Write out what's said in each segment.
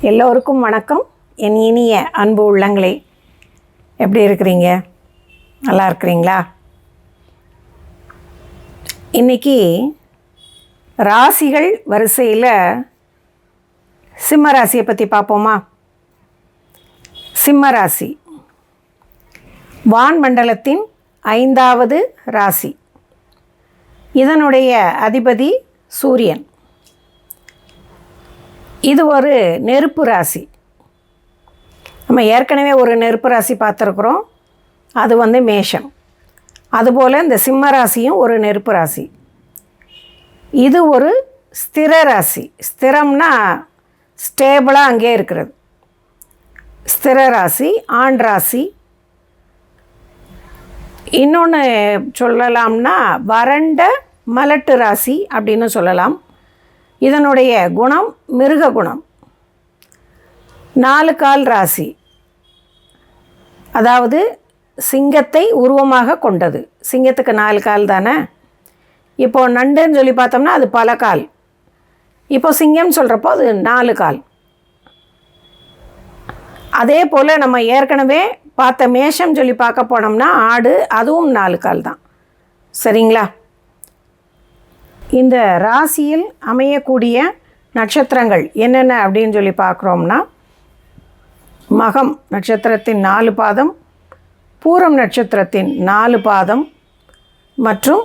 எல்லோருக்கும் வணக்கம். என் இனிய அன்பு உள்ளங்களே எப்படி இருக்கிறீங்க? நல்லா இருக்கிறீங்களா? இன்னைக்கு ராசிகள் வரிசையில் சிம்ம ராசியை பற்றி பார்ப்போமா? சிம்ம ராசி. வான்மண்டலத்தின் ஐந்தாவது ராசி. இதனுடைய அதிபதி சூரியன். இது ஒரு நெருப்பு ராசி. நம்ம ஏற்கனவே ஒரு நெருப்பு ராசி பார்த்துருக்குறோம். அது வந்து மேஷம். அதுபோல் இந்த சிம்ம ராசியும் ஒரு நெருப்பு ராசி. இது ஒரு ஸ்திர ராசி. ஸ்திரம்னா ஸ்டேபிளாக அங்கே இருக்கிறது. ஸ்திர ராசி ஆண் ராசி. இன்னொன்று சொல்லலாம்னா வறண்ட மலட்டு ராசி அப்படின்னு சொல்லலாம். இதனுடைய குணம் மிருக குணம். நாலு கால் ராசி. அதாவது சிங்கத்தை உருவமாக கொண்டது. சிங்கத்துக்கு நாலு கால் தானே? இப்போது நண்டுன்னு சொல்லி பார்த்தோம்னா அது பல கால். இப்போ சிங்கம் சொல்கிறப்போ அது நாலு கால். அதே போல் நம்ம ஏற்கனவே பார்த்த மேஷம் சொல்லி பார்க்க போனோம்னா ஆடு அதுவும் நாலு கால் தான். சரிங்களா? இந்த ராசியில் அமையக்கூடிய நட்சத்திரங்கள் என்னென்ன அப்படின்னு சொல்லி பார்க்குறோம்னா மகம் நட்சத்திரத்தின் நாலு பாதம் பூரம் நட்சத்திரத்தின் நாலு பாதம் மற்றும்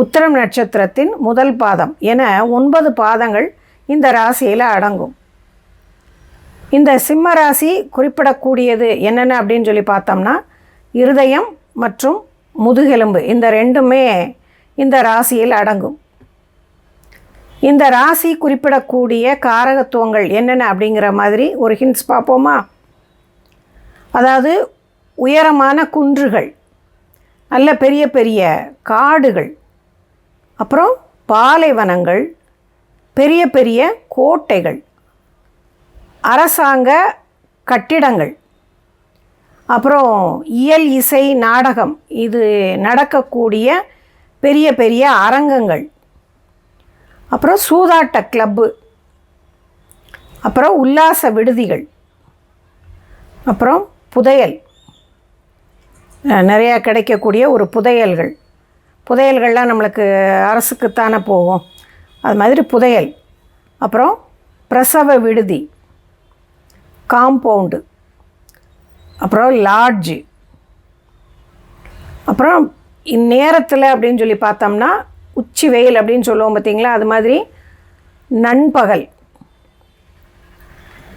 உத்தரம் நட்சத்திரத்தின் முதல் பாதம் என ஒன்பது பாதங்கள் இந்த ராசியில் அடங்கும். இந்த சிம்ம ராசி குறிப்பிடக்கூடியது என்னென்ன அப்படின்னு சொல்லி பார்த்தோம்னா இருதயம் மற்றும் முதுகெலும்பு. இந்த ரெண்டுமே இந்த ராசியில் அடங்கும். இந்த ராசி குறிப்பிடக்கூடிய காரகத்துவங்கள் என்னென்ன அப்படிங்கிற மாதிரி ஒரு ஹிண்ட்ஸ் பார்ப்போமா? அதாவது உயரமான குன்றுகள் நல்ல பெரிய பெரிய காடுகள் அப்புறம் பாலைவனங்கள் பெரிய பெரிய கோட்டைகள் அரசாங்க கட்டிடங்கள் அப்புறம் இயல் இசை நாடகம் இது நடக்கக்கூடிய பெரிய பெரிய அரங்கங்கள். அப்புறம் சூதாட்ட கிளப்பு. அப்புறம் உல்லாச விடுதிகள். அப்புறம் புதையல். நிறையா கிடைக்கக்கூடிய ஒரு புதையல்கள். புதையல்கள்லாம் நம்மளுக்கு அரசுக்குத்தானே போகும். அது மாதிரி புதையல். அப்புறம் பிரசவ விடுதி. காம்பவுண்டு. அப்புறம் லாட்ஜு. அப்புறம் இந்நேரத்தில் அப்படின்னு சொல்லி பார்த்தோம்னா உச்சி வெயில் அப்படின்னு சொல்லுவோம் பார்த்தீங்களா? அது மாதிரி நண்பகல்.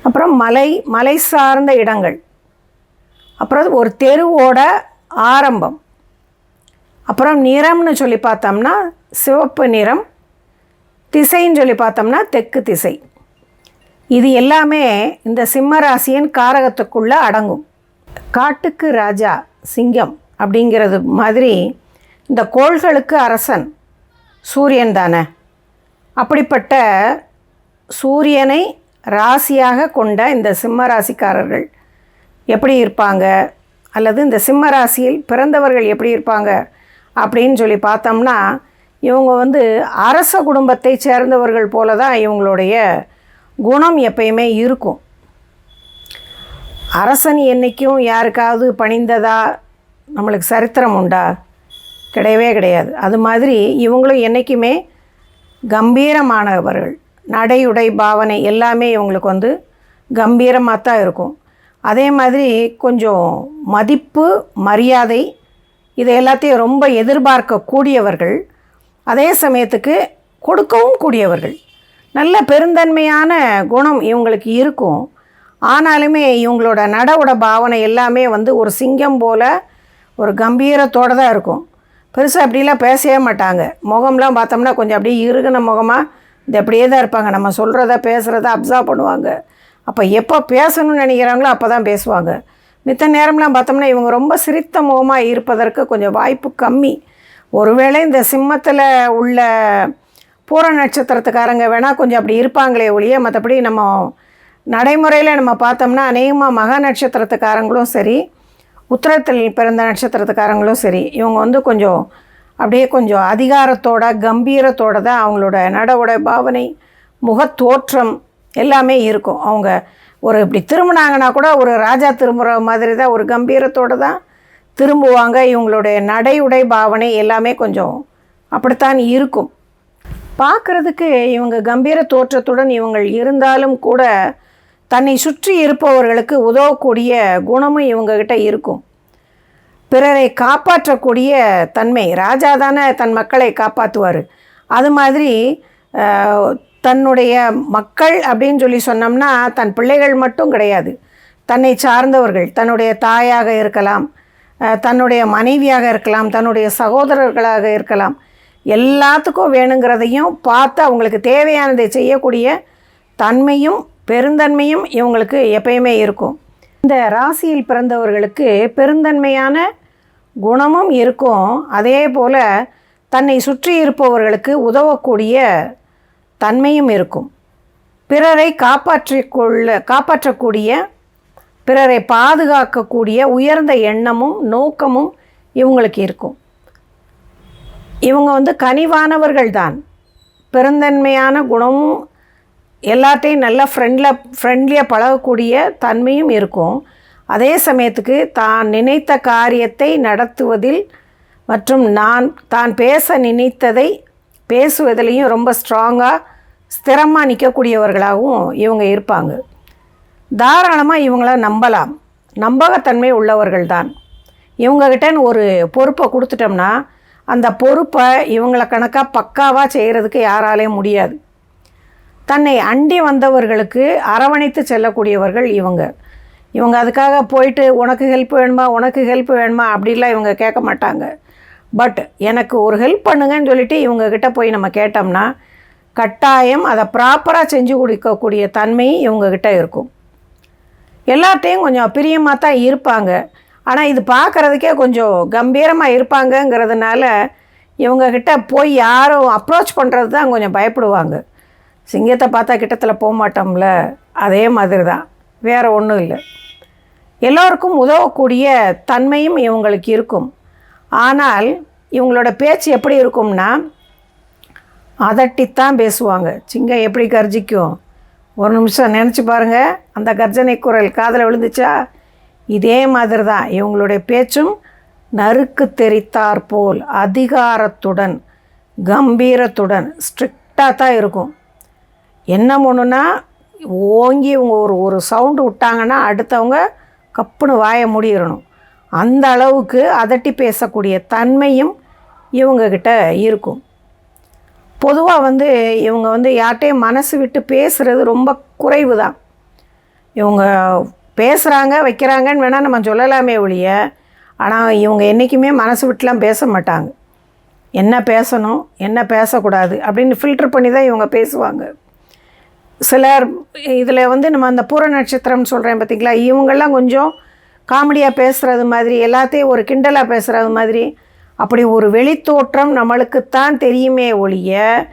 அப்புறம் மலை மலை சார்ந்த இடங்கள். அப்புறம் ஒரு தெருவோட ஆரம்பம். அப்புறம் நிறம்னு சொல்லி பார்த்தோம்னா சிவப்பு நிறம். திசைன்னு சொல்லி பார்த்தோம்னா தெற்கு திசை. இது எல்லாமே இந்த சிம்மராசியின் காரகத்துக்குள்ளே அடங்கும். காட்டுக்கு ராஜா சிங்கம். அப்படிங்கிறது மாதிரி இந்த கோள்களுக்கு அரசன் சூரியன் தானே. அப்படிப்பட்ட சூரியனை ராசியாக கொண்ட இந்த சிம்ம ராசிக்காரர்கள் எப்படி இருப்பாங்க? அல்லது இந்த சிம்ம ராசியில் பிறந்தவர்கள் எப்படி இருப்பாங்க? அப்படின்னு சொல்லி பார்த்தோம்னா இவங்க வந்து அரச குடும்பத்தை சேர்ந்தவர்கள் போல தான் இவங்களுடைய குணம் எப்பயுமே இருக்கும். அரசன் என்றைக்கும் யாருக்காவது பணிந்ததா நம்மளுக்கு சரித்திரம் உண்டா? கிடையவே கிடையாது. அது மாதிரி இவங்களும் என்றைக்குமே கம்பீரமானவர்கள். நடையுடை பாவனை எல்லாமே இவங்களுக்கு வந்து கம்பீரமாக தான் இருக்கும். அதே மாதிரி கொஞ்சம் மதிப்பு மரியாதை இது எல்லாத்தையும் ரொம்ப எதிர்பார்க்கக்கூடியவர்கள் அதே சமயத்துக்கு கொடுக்கவும் கூடியவர்கள். நல்ல பெருந்தன்மையான குணம் இவங்களுக்கு இருக்கும். ஆனாலுமே இவங்களோட நடவுட பாவனை எல்லாமே வந்து ஒரு சிங்கம் போல் ஒரு கம்பீரத்தோடு தான் இருக்கும். பெருசாக அப்படிலாம் பேசவே மாட்டாங்க. முகம்லாம் பார்த்தோம்னா கொஞ்சம் அப்படியே இறுகின முகமாக இது அப்படியே தான் இருப்பாங்க. நம்ம சொல்கிறத பேசுகிறத அப்சர்வ் பண்ணுவாங்க. அப்போ எப்போ பேசணும்னு நினைக்கிறாங்களோ அப்போ தான் பேசுவாங்க. மித்த நேரம்லாம் பார்த்தோம்னா இவங்க ரொம்ப சிரித்த முகமாக இருப்பதற்கு கொஞ்சம் வாய்ப்பு கம்மி. ஒருவேளை இந்த சிம்மத்தில் உள்ள பூர நட்சத்திரத்துக்காரங்க வேணால் கொஞ்சம் அப்படி இருப்பாங்களே ஒழிய மற்றபடி நம்ம நடைமுறையில் நம்ம பார்த்தோம்னா அநேகமாக மக நட்சத்திரத்துக்காரங்களும் சரி உத்திரத்தில் பிறந்த நட்சத்திரத்துக்காரங்களும் சரி இவங்க வந்து கொஞ்சம் அப்படியே கொஞ்சம் அதிகாரத்தோட கம்பீரத்தோட தான் அவங்களோட நடவுட பாவனை முகத்தோற்றம் எல்லாமே இருக்கும். அவங்க ஒரு இப்படி திரும்பினாங்கன்னா கூட ஒரு ராஜா திரும்புகிற மாதிரி தான் ஒரு கம்பீரத்தோடு தான் திரும்புவாங்க. இவங்களுடைய நடை உடை பாவனை எல்லாமே கொஞ்சம் அப்படித்தான் இருக்கும். பார்க்குறதுக்கு இவங்க கம்பீர தோற்றத்துடன் இவங்கள் இருந்தாலும் கூட தன்னை சுற்றி இருப்பவர்களுக்கு உதவக்கூடிய குணமும் இவங்ககிட்ட இருக்கும். பிறரை காப்பாற்றக்கூடிய தன்மை ராஜா தானே தன் மக்களை காப்பாற்றுவார் அது மாதிரி தன்னுடைய மக்கள் அப்படின்னு சொல்லி சொன்னோம்னா தன் பிள்ளைகள் மட்டும் கிடையாது. தன்னை சார்ந்தவர்கள் தன்னுடைய தாயாக இருக்கலாம் தன்னுடைய மனைவியாக இருக்கலாம் தன்னுடைய சகோதரர்களாக இருக்கலாம். எல்லாத்துக்கும் வேணுங்கிறதையும் பார்த்து அவங்களுக்கு தேவையானதை செய்யக்கூடிய தன்மையும் பெருந்தன்மையும் இவங்களுக்கு எப்பயுமே இருக்கும். இந்த ராசியில் பிறந்தவர்களுக்கு பெருந்தன்மையான குணமும் இருக்கும். அதே போல் தன்னை சுற்றி இருப்பவர்களுக்கு உதவக்கூடிய தன்மையும் இருக்கும். பிறரை காப்பாற்றிக்கொள்ள காப்பாற்றக்கூடிய பிறரை பாதுகாக்கக்கூடிய உயர்ந்த எண்ணமும் நோக்கமும் இவங்களுக்கு இருக்கும். இவங்க வந்து கனிவானவர்கள் தான் பெருந்தன்மையான குணமும் எல்லாத்தையும் நல்லா ஃப்ரெண்டில் ஃப்ரெண்ட்லியாக பழகக்கூடிய தன்மையும் இருக்கும். அதே சமயத்துக்கு தான் நினைத்த காரியத்தை நடத்துவதில் மற்றும் நான் தான் பேச நினைத்ததை பேசுவதிலையும் ரொம்ப ஸ்ட்ராங்காக ஸ்திரமாக நிற்கக்கூடியவர்களாகவும் இவங்க இருப்பாங்க. தாராளமாக இவங்கள நம்பலாம். நம்பகத்தன்மை உள்ளவர்கள் தான் இவங்ககிட்ட ஒரு பொறுப்பை கொடுத்துட்டோம்னா அந்த பொறுப்பை இவங்கள கணக்காக பக்காவாக செய்கிறதுக்கு யாராலையும் முடியாது. தன்னை அண்டி வந்தவர்களுக்கு அரவணைத்து செல்லக்கூடியவர்கள் இவங்க. இவங்க அதுக்காக போயிட்டு உனக்கு ஹெல்ப் வேணுமா? உனக்கு ஹெல்ப் வேணுமா? அப்படிலாம் இவங்க கேட்க மாட்டாங்க. பட் எனக்கு ஒரு ஹெல்ப் பண்ணுங்கன்னு சொல்லிட்டு இவங்கக்கிட்ட போய் நம்ம கேட்டோம்னா கட்டாயம் அதை ப்ராப்பராக செஞ்சு கொடுக்கக்கூடிய தன்மை இவங்கக்கிட்ட இருக்கும். எல்லாத்தையும் கொஞ்சம் பிரியமாக தான் இருப்பாங்க. ஆனால் இது பார்க்குறதுக்கே கொஞ்சம் கம்பீரமாக இருப்பாங்கங்கிறதுனால இவங்கக்கிட்ட போய் யாரும் அப்ரோச் பண்ணுறது தான் கொஞ்சம் பயப்படுவாங்க. சிங்கத்தை பார்த்தா கிட்டத்தில் போக மாட்டோம்ல? அதே மாதிரி தான் வேறு ஒன்றும் இல்லை. எல்லோருக்கும் உதவக்கூடிய தன்மையும் இவங்களுக்கு இருக்கும். ஆனால் இவங்களோட பேச்சு எப்படி இருக்கும்னா அதட்டித்தான் பேசுவாங்க. சிங்கம் எப்படி கர்ஜிக்கும்? ஒரு நிமிஷம் நினச்சி பாருங்கள் அந்த கர்ஜனை குரல் காதில் விழுந்துச்சா? இதே மாதிரி தான் இவங்களுடைய பேச்சும் நறுக்கு தெரித்தார் போல் அதிகாரத்துடன் கம்பீரத்துடன் ஸ்ட்ரிக்டாக தான் இருக்கும். என்ன ஒன்றுனா ஓங்கி இவங்க ஒரு ஒரு சவுண்டு விட்டாங்கன்னா அடுத்தவங்க கப்புன்னு வாய முடியிடணும் அந்த அளவுக்கு அதட்டி பேசக்கூடிய தன்மையும் இவங்கக்கிட்ட இருக்கும். பொதுவாக வந்து இவங்க வந்து யார்கிட்டையும் மனசு விட்டு பேசுகிறது ரொம்ப குறைவு தான் இவங்க பேசுகிறாங்க வைக்கிறாங்கன்னு வேணால் நம்ம சொல்லலாமே ஒழிய ஆனால் இவங்க என்றைக்குமே மனசு விட்டுலாம் பேச மாட்டாங்க. என்ன பேசணும் என்ன பேசக்கூடாது அப்படின்னு ஃபில்டர் பண்ணி தான் இவங்க பேசுவாங்க. சிலர் இதில் வந்து நம்ம அந்த பூர நட்சத்திரம்னு சொல்கிறேன் பார்த்திங்களா இவங்கெல்லாம் கொஞ்சம் காமெடியாக பேசுகிறது மாதிரி எல்லாத்தையும் ஒரு கிண்டலாக பேசுகிறது மாதிரி அப்படி ஒரு வெளித்தோற்றம் நம்மளுக்குத்தான் தெரியுமே ஒழிய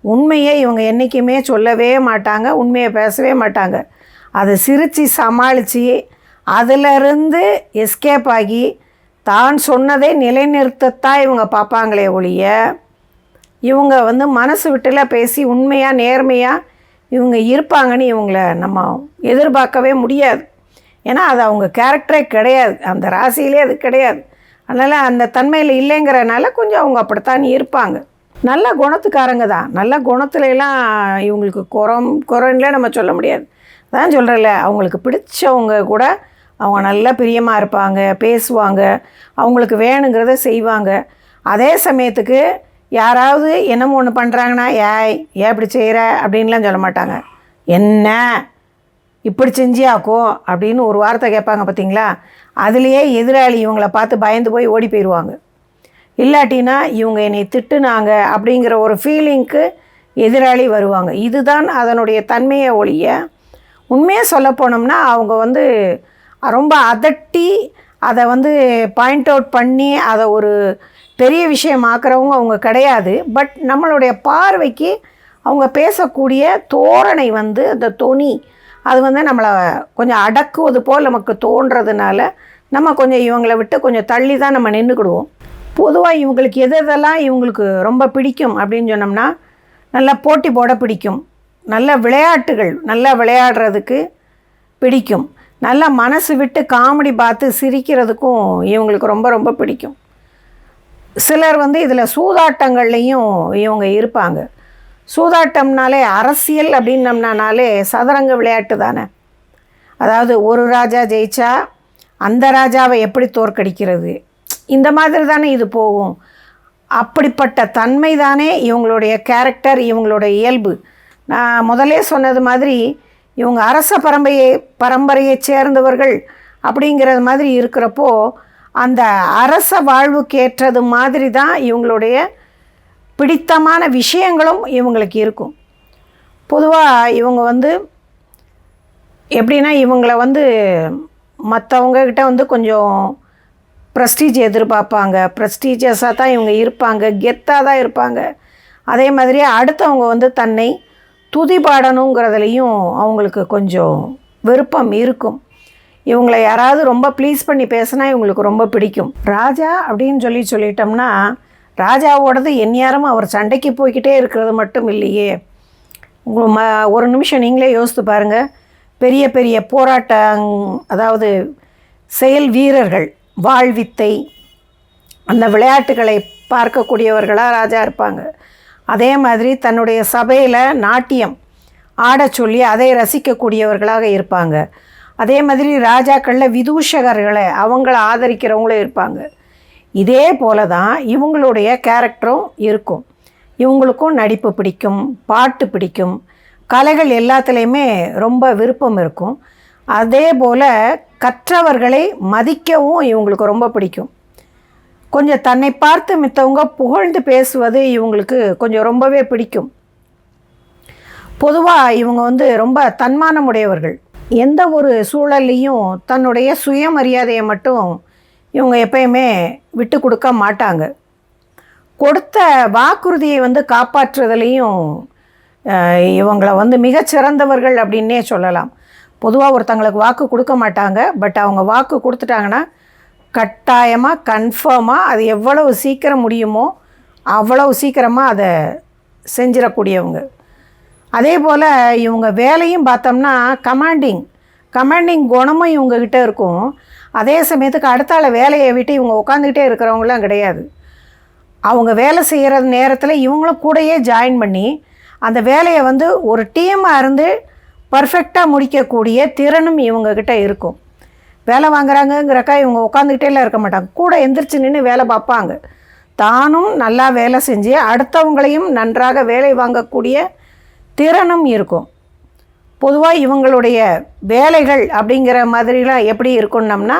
உண்மையை இவங்க என்றைக்குமே சொல்லவே மாட்டாங்க உண்மையை பேசவே மாட்டாங்க. அதை சிரித்து சமாளித்து அதிலிருந்து எஸ்கேப் ஆகி தான் சொன்னதை நிலைநிறுத்தத்தான் இவங்க பார்ப்பாங்களே ஒழிய இவங்க வந்து மனசு விட்டுலாம் பேசி உண்மையாக நேர்மையாக இவங்க இருப்பாங்கன்னு இவங்கள நம்ம எதிர்பார்க்கவே முடியாது. ஏன்னா அது அவங்க கேரக்டரே கிடையாது. அந்த ராசியிலே அது கிடையாது. அதனால் அந்த தன்மையில் இல்லைங்கிறனால கொஞ்சம் அவங்க அப்படித்தான் இருப்பாங்க. நல்ல குணத்துக்காரங்க தான். நல்ல குணத்துலலாம் இவங்களுக்கு குறம் குறன்ல நம்ம சொல்ல முடியாது. அதான் சொல்கிறேன்ல அவங்களுக்கு பிடிச்சவங்க கூட அவங்க நல்லா பிரியமாக இருப்பாங்க பேசுவாங்க அவங்களுக்கு வேணுங்கிறத செய்வாங்க. அதே சமயத்துக்கு யாராவது என்னமோ ஒன்று பண்ணுறாங்கன்னா ஏய் ஏன் இப்படி செய்கிற அப்படின்லாம் சொல்ல மாட்டாங்க. என்ன? இப்படி செஞ்சியாக்கோ அப்படின்னு ஒரு வார்த்தை கேட்பாங்க பார்த்தீங்களா அதுலேயே எதிராளி இவங்கள பார்த்து பயந்து போய் ஓடி போயிடுவாங்க இல்லாட்டினா இவங்க என்னை திட்டுனாங்க அப்படிங்கிற ஒரு ஃபீலிங்க்கு எதிராளி வருவாங்க. இதுதான் அதனுடைய தன்மையை ஒழிய உண்மையாக சொல்ல போனோம்னா அவங்க வந்து ரொம்ப அதட்டி அதை வந்து பாயிண்ட் அவுட் பண்ணி அதை ஒரு பெரிய விஷயம் ஆக்குறவங்க அவங்க கிடையாது. பட் நம்மளுடைய பார்வைக்கு அவங்க பேசக்கூடிய தோரணை வந்து அந்த தொனி. அது வந்து நம்மளை கொஞ்சம் அடக்குவது போல் நமக்கு தோன்றதுனால நம்ம கொஞ்சம் இவங்களை விட்டு கொஞ்சம் தள்ளி தான் நம்ம நின்றுக்கிடுவோம். பொதுவாக இவங்களுக்கு எது எதெல்லாம் இவங்களுக்கு ரொம்ப பிடிக்கும் அப்படின்னு சொன்னோம்னா நல்லா போட்டி போட பிடிக்கும். நல்ல விளையாட்டுகள் நல்லா விளையாடுறதுக்கு பிடிக்கும். நல்லா மனசு விட்டு காமெடி பார்த்து சிரிக்கிறதுக்கும் இவங்களுக்கு ரொம்ப ரொம்ப பிடிக்கும். சிலர் வந்து இதில் சூதாட்டங்கள்லேயும் இவங்க இருப்பாங்க. சூதாட்டம்னாலே அரசியல் அப்படின்னம்னாலே சதுரங்க விளையாட்டு தானே. அதாவது ஒரு ராஜா ஜெயிச்சா அந்த ராஜாவை எப்படி தோற்கடிக்கிறது? இந்த மாதிரி தானே இது போகும். அப்படிப்பட்ட தன்மை தானே இவங்களுடைய கேரக்டர் இவங்களுடைய இயல்பு. நான் முதலே சொன்னது மாதிரி இவங்க அரச பரம்பரையை பரம்பரையைச் சேர்ந்தவர்கள் அப்படிங்கிறது மாதிரி இருக்கிறப்போ அந்த அரச வாழ்வுக்கேற்றது மாதிரி தான் இவங்களுடைய பிடித்தமான விஷயங்களும் இவங்களுக்கு இருக்கும். பொதுவாக இவங்க வந்து எப்படின்னா இவங்கள வந்து மற்றவங்கக்கிட்ட வந்து கொஞ்சம் ப்ரெஸ்டீஜ் எதிர்பார்ப்பாங்க. ப்ரெஸ்டீஜியஸாக தான் இவங்க இருப்பாங்க. கெத்தாக தான் இருப்பாங்க. அதே மாதிரி அடுத்தவங்க வந்து தன்னை துதிபாடணுங்கிறதுலையும் அவங்களுக்கு கொஞ்சம் விருப்பம் இருக்கும். இவங்களை யாராவது ரொம்ப ப்ளீஸ் பண்ணி பேசினா இவங்களுக்கு ரொம்ப பிடிக்கும். ராஜா அப்படின்னு சொல்லி சொல்லிட்டோம்னா ராஜாவோடது எந்நேரமும் அவர் சண்டைக்கு போய்கிட்டே இருக்கிறது மட்டும் இல்லையே. உங்கள் ம ஒரு நிமிஷம் நீங்களே யோசித்து பாருங்கள் பெரிய பெரிய போராட்டம் அதாவது செயல் வீரர்கள் வாழ்வித்தை அந்த விளையாட்டுகளை பார்க்கக்கூடியவர்களாக ராஜா இருப்பாங்க. அதே மாதிரி தன்னுடைய சபையில் நாட்டியம் ஆட சொல்லி அதை ரசிக்கக்கூடியவர்களாக இருப்பாங்க. அதே மாதிரி ராஜாக்களில் விதூஷகர்களை அவங்கள ஆதரிக்கிறவங்களும் இருப்பாங்க. இதே போல தான் இவங்களுடைய கேரக்டரும் இருக்கும். இவங்களுக்கும் நடிப்பு பிடிக்கும் பாட்டு பிடிக்கும் கலைகள் எல்லாத்துலேயுமே ரொம்ப விருப்பம் இருக்கும். அதே போல் கற்றவர்களை மதிக்கவும் இவங்களுக்கு ரொம்ப பிடிக்கும். கொஞ்சம் தன்னை பார்த்து மித்தவங்க புகழ்ந்து பேசுவது இவங்களுக்கு கொஞ்சம் ரொம்பவே பிடிக்கும். பொதுவாக இவங்க வந்து ரொம்ப தன்மானமுடையவர்கள். எந்த ஒரு சூழல்லையும் தன்னுடைய சுயமரியாதையை மட்டும் இவங்க எப்பயுமே விட்டு கொடுக்க மாட்டாங்க. கொடுத்த வாக்குறுதியை வந்து காப்பாற்றுறதுலேயும் இவங்களை வந்து மிகச்சிறந்தவர்கள் அப்படின்னே சொல்லலாம். பொதுவாக ஒருத்தங்களுக்கு வாக்கு கொடுக்க மாட்டாங்க. பட் அவங்க வாக்கு கொடுத்துட்டாங்கன்னா கட்டாயமாக கன்ஃபார்மாக அது எவ்வளவு சீக்கிரம் முடியுமோ அவ்வளவு சீக்கிரமாக அதை செஞ்சிடக்கூடியவங்க. அதே போல் இவங்க வேலையும் பார்த்தோம்னா கமாண்டிங் கமாண்டிங் குணமும் இவங்கக்கிட்ட இருக்கும். அதே சமயத்துக்கு அடுத்த வேலையை விட்டு இவங்க உட்காந்துக்கிட்டே இருக்கிறவங்களாம் கிடையாது. அவங்க வேலை செய்கிற நேரத்தில் இவங்களும் கூடயே ஜாயின் பண்ணி அந்த வேலையை வந்து ஒரு டீமாக இருந்து பர்ஃபெக்டாக முடிக்கக்கூடிய திறனும் இவங்கக்கிட்ட இருக்கும். வேலை வாங்குறாங்கங்கிறக்கா இவங்க உட்காந்துக்கிட்டேலாம் இருக்க மாட்டாங்க. கூட எந்திரிச்சு நின்று வேலை பார்ப்பாங்க. தானும் நல்லா வேலை செஞ்சு அடுத்தவங்களையும் நன்றாக வேலை வாங்கக்கூடிய திறனும் இருக்கும். பொதுவாக இவங்களுடைய வேலைகள் அப்படிங்கிற மாதிரிலாம் எப்படி இருக்கணும்னா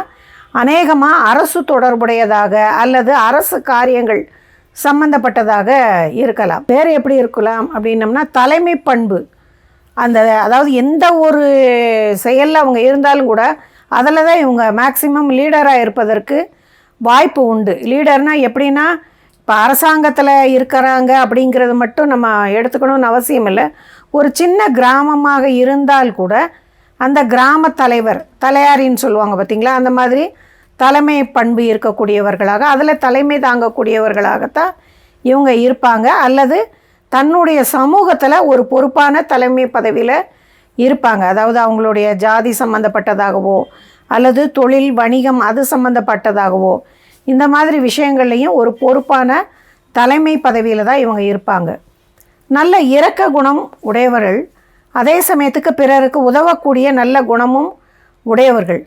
அநேகமாக அரசு தொடர்புடையதாக அல்லது அரசு காரியங்கள் சம்பந்தப்பட்டதாக இருக்கலாம். வேறு எப்படி இருக்கலாம் அப்படின்னம்னா தலைமை பண்பு. அந்த அதாவது எந்த ஒரு செயலில் அவங்க இருந்தாலும் கூட அதில் தான் இவங்க மேக்சிமம் லீடராக இருப்பதற்கு வாய்ப்பு உண்டு. லீடர்னால் எப்படின்னா இப்போ அரசாங்கத்தில் இருக்கிறாங்க அப்படிங்கிறது மட்டும் நம்ம எடுத்துக்கணும்னு அவசியம் இல்லை. ஒரு சின்ன கிராமமாக இருந்தால் கூட அந்த கிராம தலைவர் தலையாரின்னு சொல்லுவாங்க பார்த்தீங்களா? அந்த மாதிரி தலைமை பண்பு இருக்கக்கூடியவர்களாக அதில் தலைமை தாங்கக்கூடியவர்களாகத்தான் இவங்க இருப்பாங்க. அல்லது தன்னுடைய சமூகத்தில் ஒரு பொறுப்பான தலைமை பதவியில் இருப்பாங்க. அதாவது அவங்களுடைய ஜாதி சம்மந்தப்பட்டதாகவோ அல்லது தொழில் வணிகம் அது சம்மந்தப்பட்டதாகவோ இந்த மாதிரி விஷயங்கள்லையும் ஒரு பொறுப்பான தலைமை பதவியில் தான் இவங்க இருப்பாங்க. நல்ல இரக்க குணம் உடையவர்கள் அதே சமயத்துக்கு பிறருக்கு உதவக்கூடிய நல்ல குணமும் உடையவர்கள்.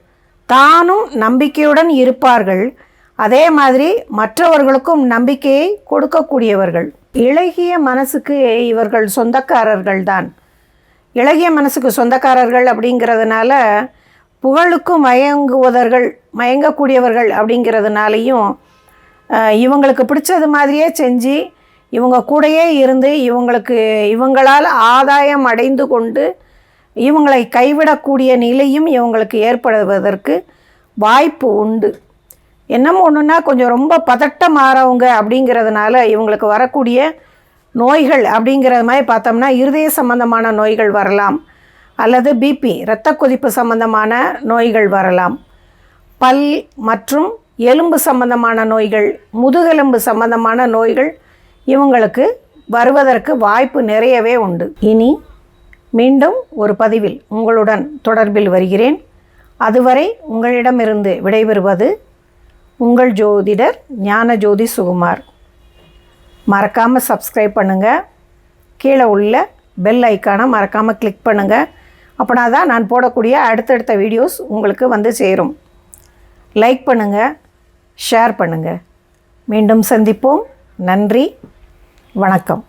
தானும் நம்பிக்கையுடன் இருப்பார்கள். அதே மாதிரி மற்றவர்களுக்கும் நம்பிக்கையை கொடுக்கக்கூடியவர்கள். இழகிய மனசுக்கு இவர்கள் சொந்தக்காரர்கள் தான் இழகிய மனசுக்கு சொந்தக்காரர்கள் அப்படிங்கிறதுனால புகழுக்கும் மயங்குவதர்கள் மயங்கக்கூடியவர்கள் அப்படிங்கிறதுனாலையும் இவங்களுக்கு பிடிச்சது மாதிரியே செஞ்சு இவங்க கூடயே இருந்து இவங்களுக்கு இவங்களால் ஆதாயம் அடைந்து கொண்டு இவங்களை கைவிடக்கூடிய நிலையும் இவங்களுக்கு ஏற்படுவதற்கு வாய்ப்பு உண்டு. என்னமோ ஒன்றுன்னா கொஞ்சம் ரொம்ப பதட்டம் மாறவங்க அப்படிங்கிறதுனால இவங்களுக்கு வரக்கூடிய நோய்கள் அப்படிங்கிறது மாதிரி பார்த்தோம்னா இருதய சம்பந்தமான நோய்கள் வரலாம். அல்லது பிபி இரத்த கொதிப்பு சம்பந்தமான நோய்கள் வரலாம். பல் மற்றும் எலும்பு சம்பந்தமான நோய்கள் முதுகெலும்பு சம்பந்தமான நோய்கள் இவங்களுக்கு வருவதற்கு வாய்ப்பு நிறையவே உண்டு. இனி மீண்டும் ஒரு பதிவில் உங்களுடன் தொடர்பில் வருகிறேன். அதுவரை உங்களிடமிருந்து விடைபெறுவது உங்கள் ஜோதிடர் ஞான ஜோதி சுகுமார். மறக்காமல் சப்ஸ்கிரைப் பண்ணுங்கள் கீழே உள்ள பெல் ஐக்கானை மறக்காமல் கிளிக் பண்ணுங்கள் அப்படின்னா தான் நான் போடக்கூடிய அடுத்தடுத்த வீடியோஸ் உங்களுக்கு வந்து சேரும். லைக் பண்ணுங்கள் ஷேர் பண்ணுங்கள் மீண்டும் சந்திப்போம். நன்றி வணக்கம்.